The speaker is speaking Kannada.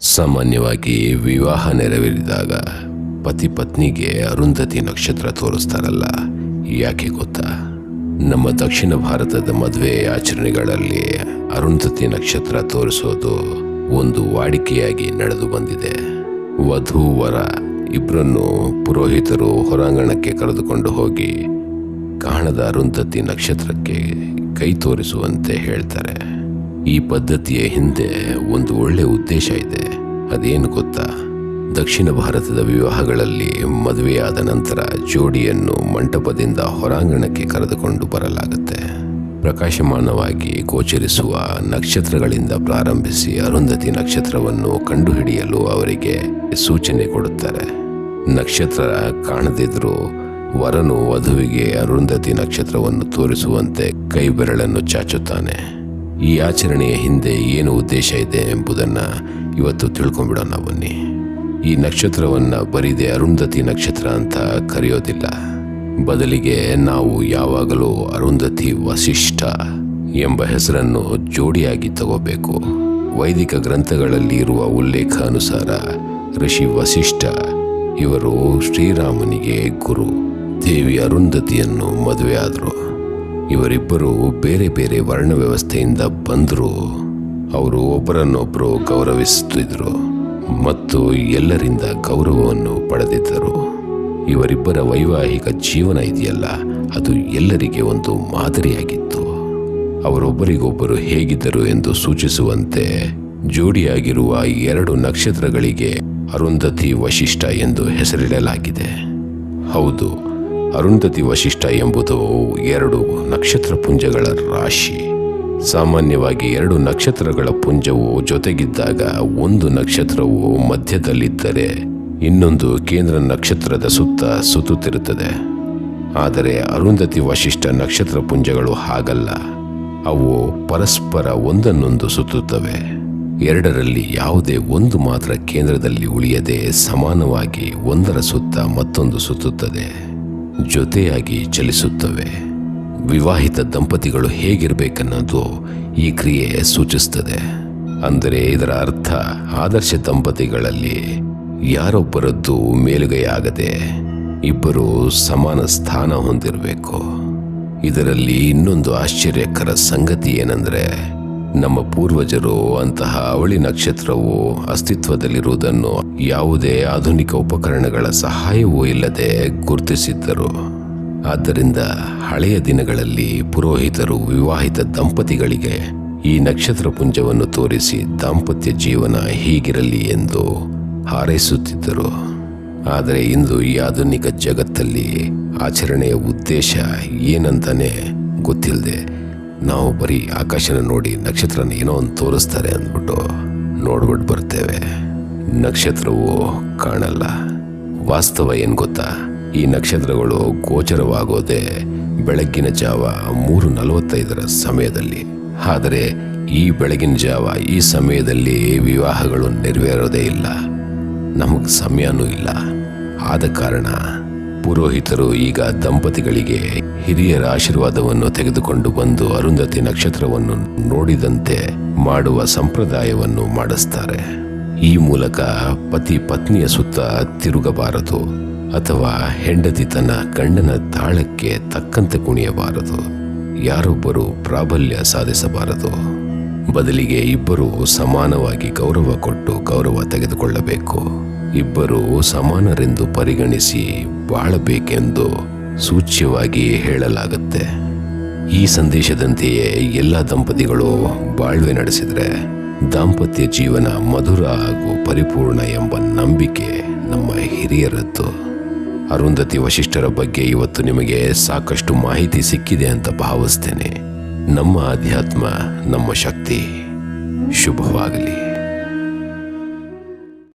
ಸಾಮಾನ್ಯವಾಗಿ ವಿವಾಹ ನೆರವೇರಿದಾಗ ಪತಿ ಪತ್ನಿಗೆ ಅರುಂಧತಿ ನಕ್ಷತ್ರ ತೋರಿಸ್ತಾರಲ್ಲ, ಯಾಕೆ ಗೊತ್ತಾ? ನಮ್ಮ ದಕ್ಷಿಣ ಭಾರತದ ಮದುವೆ ಆಚರಣೆಗಳಲ್ಲಿ ಅರುಂಧತಿ ನಕ್ಷತ್ರ ತೋರಿಸೋದು ಒಂದು ವಾಡಿಕೆಯಾಗಿ ನಡೆದು ಬಂದಿದೆ. ವಧು, ವರ ಇಬ್ಬರನ್ನು ಪುರೋಹಿತರು ಹೊರಾಂಗಣಕ್ಕೆ ಕರೆದುಕೊಂಡು ಹೋಗಿ ಕಾಣದ ಅರುಂಧತಿ ನಕ್ಷತ್ರಕ್ಕೆ ಕೈ ತೋರಿಸುವಂತೆ ಹೇಳ್ತಾರೆ. ಈ ಪದ್ಧತಿಯ ಹಿಂದೆ ಒಂದು ಒಳ್ಳೆ ಉದ್ದೇಶ ಇದೆ. ಅದೇನು ಗೊತ್ತಾ? ದಕ್ಷಿಣ ಭಾರತದ ವಿವಾಹಗಳಲ್ಲಿ ಮದುವೆಯಾದ ನಂತರ ಜೋಡಿಯನ್ನು ಮಂಟಪದಿಂದ ಹೊರಾಂಗಣಕ್ಕೆ ಕರೆದುಕೊಂಡು ಬರಲಾಗುತ್ತೆ. ಪ್ರಕಾಶಮಾನವಾಗಿ ಗೋಚರಿಸುವ ನಕ್ಷತ್ರಗಳಿಂದ ಪ್ರಾರಂಭಿಸಿ ಅರುಂಧತಿ ನಕ್ಷತ್ರವನ್ನು ಕಂಡುಹಿಡಿಯಲು ಅವರಿಗೆ ಸೂಚನೆ ಕೊಡುತ್ತಾರೆ. ನಕ್ಷತ್ರ ಕಾಣದಿದ್ರೂ ವರನು ವಧುವಿಗೆ ಅರುಂಧತಿ ನಕ್ಷತ್ರವನ್ನು ತೋರಿಸುವಂತೆ ಕೈ ಬೆರಳನ್ನು ಚಾಚುತ್ತಾನೆ. ಈ ಆಚರಣೆಯ ಹಿಂದೆ ಏನು ಉದ್ದೇಶ ಇದೆ ಎಂಬುದನ್ನು ಇವತ್ತು ತಿಳ್ಕೊಂಡ್ಬಿಡೋಣ ಬನ್ನಿ. ಈ ನಕ್ಷತ್ರವನ್ನು ಬರೀದೆ ಅರುಂಧತಿ ನಕ್ಷತ್ರ ಅಂತ ಕರೆಯೋದಿಲ್ಲ. ಬದಲಿಗೆ ನಾವು ಯಾವಾಗಲೂ ಅರುಂಧತಿ ವಸಿಷ್ಠ ಎಂಬ ಹೆಸರನ್ನು ಜೋಡಿಯಾಗಿ ತಗೋಬೇಕು. ವೈದಿಕ ಗ್ರಂಥಗಳಲ್ಲಿ ಇರುವ ಉಲ್ಲೇಖ ಅನುಸಾರ ಋಷಿ ವಸಿಷ್ಠ ಇವರು ಶ್ರೀರಾಮನಿಗೆ ಗುರು. ದೇವಿ ಅರುಂಧತಿಯನ್ನು ಮದುವೆಯಾದರು. ಇವರಿಬ್ಬರು ಬೇರೆ ಬೇರೆ ವರ್ಣ ವ್ಯವಸ್ಥೆಯಿಂದ ಬಂದರೂ. ಅವರು ಒಬ್ಬರನ್ನೊಬ್ಬರು ಗೌರವಿಸುತ್ತಿದ್ದರು ಮತ್ತು ಎಲ್ಲರಿಂದ ಗೌರವವನ್ನು ಪಡೆದಿದ್ದರು. ಇವರಿಬ್ಬರ ವೈವಾಹಿಕ ಜೀವನ ಇದೆಯಲ್ಲ, ಅದು ಎಲ್ಲರಿಗೆ ಒಂದು ಮಾದರಿಯಾಗಿತ್ತು. ಅವರೊಬ್ಬರಿಗೊಬ್ಬರು ಹೇಗಿದ್ದರು ಎಂದು ಸೂಚಿಸುವಂತೆ ಜೋಡಿಯಾಗಿರುವ ಎರಡು ನಕ್ಷತ್ರಗಳಿಗೆ ಅರುಂಧತಿ ವಶಿಷ್ಠ ಎಂದು ಹೆಸರಿಡಲಾಗಿದೆ. ಹೌದು ಅರುಂಧತಿ ವಶಿಷ್ಠ ಎಂಬುದು ಎರಡು ನಕ್ಷತ್ರ ಪುಂಜಗಳ ರಾಶಿ. ಸಾಮಾನ್ಯವಾಗಿ ಎರಡು ನಕ್ಷತ್ರಗಳ ಪುಂಜವು ಜೊತೆಗಿದ್ದಾಗ ಒಂದು ನಕ್ಷತ್ರವು ಮಧ್ಯದಲ್ಲಿದ್ದರೆ ಇನ್ನೊಂದು ಕೇಂದ್ರ ನಕ್ಷತ್ರದ ಸುತ್ತ ಸುತ್ತುತ್ತಿರುತ್ತದೆ. ಆದರೆ ಅರುಂಧತಿ ವಶಿಷ್ಠ ನಕ್ಷತ್ರ ಪುಂಜಗಳು ಹಾಗಲ್ಲ. ಅವು ಪರಸ್ಪರ ಒಂದನ್ನೊಂದು ಸುತ್ತುತ್ತವೆ. ಎರಡರಲ್ಲಿ ಯಾವುದೇ ಒಂದು ಮಾತ್ರ ಕೇಂದ್ರದಲ್ಲಿ ಉಳಿಯದೆ ಸಮಾನವಾಗಿ ಒಂದರ ಸುತ್ತ ಮತ್ತೊಂದು ಸುತ್ತುತ್ತದೆ. ಜೊತೆಯಾಗಿ ಚಲಿಸುತ್ತವೆ. ವಿವಾಹಿತ ದಂಪತಿಗಳು ಹೇಗಿರಬೇಕನ್ನೋದು ಈ ಕ್ರಿಯೆ ಸೂಚಿಸುತ್ತದೆ ಅಂದರೆ ಇದರ ಅರ್ಥ ಆದರ್ಶ ದಂಪತಿಗಳಲ್ಲಿ ಯಾರೊಬ್ಬರದ್ದು ಮೇಲುಗೈಯಾಗದೆ ಇಬ್ಬರು ಸಮಾನ ಸ್ಥಾನ ಹೊಂದಿರಬೇಕು. ಇದರಲ್ಲಿ ಇನ್ನೊಂದು ಆಶ್ಚರ್ಯಕರ ಸಂಗತಿ ಏನಂದ್ರೆ ನಮ್ಮ ಪೂರ್ವಜರು ಅಂತಹ ಅವಳಿ ನಕ್ಷತ್ರವು ಅಸ್ತಿತ್ವದಲ್ಲಿರುವುದನ್ನು ಯಾವುದೇ ಆಧುನಿಕ ಉಪಕರಣಗಳ ಸಹಾಯವೂ ಇಲ್ಲದೆ ಗುರುತಿಸಿದ್ದರು. ಆದ್ದರಿಂದ ಹಳೆಯ ದಿನಗಳಲ್ಲಿ ಪುರೋಹಿತರು ವಿವಾಹಿತ ದಂಪತಿಗಳಿಗೆ ಈ ನಕ್ಷತ್ರ ಪುಂಜವನ್ನು ತೋರಿಸಿ ದಾಂಪತ್ಯ ಜೀವನ ಹೀಗಿರಲಿ ಎಂದು ಹಾರೈಸುತ್ತಿದ್ದರು. ಆದರೆ ಇಂದು ಈ ಆಧುನಿಕ ಜಗತ್ತಲ್ಲಿ ಆಚರಣೆಯ ಉದ್ದೇಶ ಏನಂತಾನೆ ಗೊತ್ತಿಲ್ಲದೆ ನಾವು ಬರೀ ಆಕಾಶನ ನೋಡಿ ನಕ್ಷತ್ರನ ಏನೋ ಒಂದು ತೋರಿಸ್ತಾರೆ ಅಂದ್ಬಿಟ್ಟು ನೋಡ್ಬಿಟ್ಟು ಬರ್ತೇವೆ. ನಕ್ಷತ್ರವು ಕಾಣಲ್ಲ. ವಾಸ್ತವ ಏನು ಗೊತ್ತಾ? ಈ ನಕ್ಷತ್ರಗಳು ಗೋಚರವಾಗೋದೇ ಬೆಳಗ್ಗಿನ ಜಾವ ಮೂರು ನಲವತ್ತೈದರ ಸಮಯದಲ್ಲಿ. ಆದರೆ ಈ ಬೆಳಗಿನ ಜಾವ ಈ ಸಮಯದಲ್ಲಿ ವಿವಾಹಗಳು ನೆರವೇರೋದೇ ಇಲ್ಲ. ನಮಗೆ ಸಮಯನೂ ಇಲ್ಲ. ಆದ ಕಾರಣ ಪುರೋಹಿತರು ಈಗ ದಂಪತಿಗಳಿಗೆ ಹಿರಿಯರ ಆಶೀರ್ವಾದವನ್ನು ತೆಗೆದುಕೊಂಡು ಬಂದು ಅರುಂಧತಿ ನಕ್ಷತ್ರವನ್ನು ನೋಡಿದಂತೆ ಮಾಡುವ ಸಂಪ್ರದಾಯವನ್ನು ಮಾಡಿಸ್ತಾರೆ. ಈ ಮೂಲಕ ಪತಿ ಪತ್ನಿಯ ಸುತ್ತ ತಿರುಗಬಾರದು ಅಥವಾ ಹೆಂಡತಿ ತನ್ನ ಗಂಡನ ತಾಳಕ್ಕೆ ತಕ್ಕಂತೆ ಕುಣಿಯಬಾರದು. ಯಾರೊಬ್ಬರು ಪ್ರಾಬಲ್ಯ ಸಾಧಿಸಬಾರದು. ಬದಲಿಗೆ ಇಬ್ಬರು ಸಮಾನವಾಗಿ ಗೌರವ ಕೊಟ್ಟು ಗೌರವ ತೆಗೆದುಕೊಳ್ಳಬೇಕು. ಇಬ್ಬರು ಸಮಾನರೆಂದು ಪರಿಗಣಿಸಿ ಬಾಳಬೇಕೆಂದು ಸೂಚ್ಯವಾಗಿ ಹೇಳಲಾಗುತ್ತೆ. ಈ ಸಂದೇಶದಂತೆಯೇ ಎಲ್ಲ ದಂಪತಿಗಳು ಬಾಳ್ವೆ ನಡೆಸಿದರೆ ದಾಂಪತ್ಯ ಜೀವನ ಮಧುರ ಹಾಗೂ ಪರಿಪೂರ್ಣ ಎಂಬ ನಂಬಿಕೆ ನಮ್ಮ ಹಿರಿಯರದ್ದು. ಅರುಂಧತಿ ವಶಿಷ್ಠರ ಬಗ್ಗೆ ಇವತ್ತು ನಿಮಗೆ ಸಾಕಷ್ಟು ಮಾಹಿತಿ ಸಿಕ್ಕಿದೆ ಅಂತ ಭಾವಿಸ್ತೇನೆ. ನಮ್ಮ ಅಧ್ಯಾತ್ಮ ನಮ್ಮ ಶಕ್ತಿ, ಶುಭವಾಗಲಿ.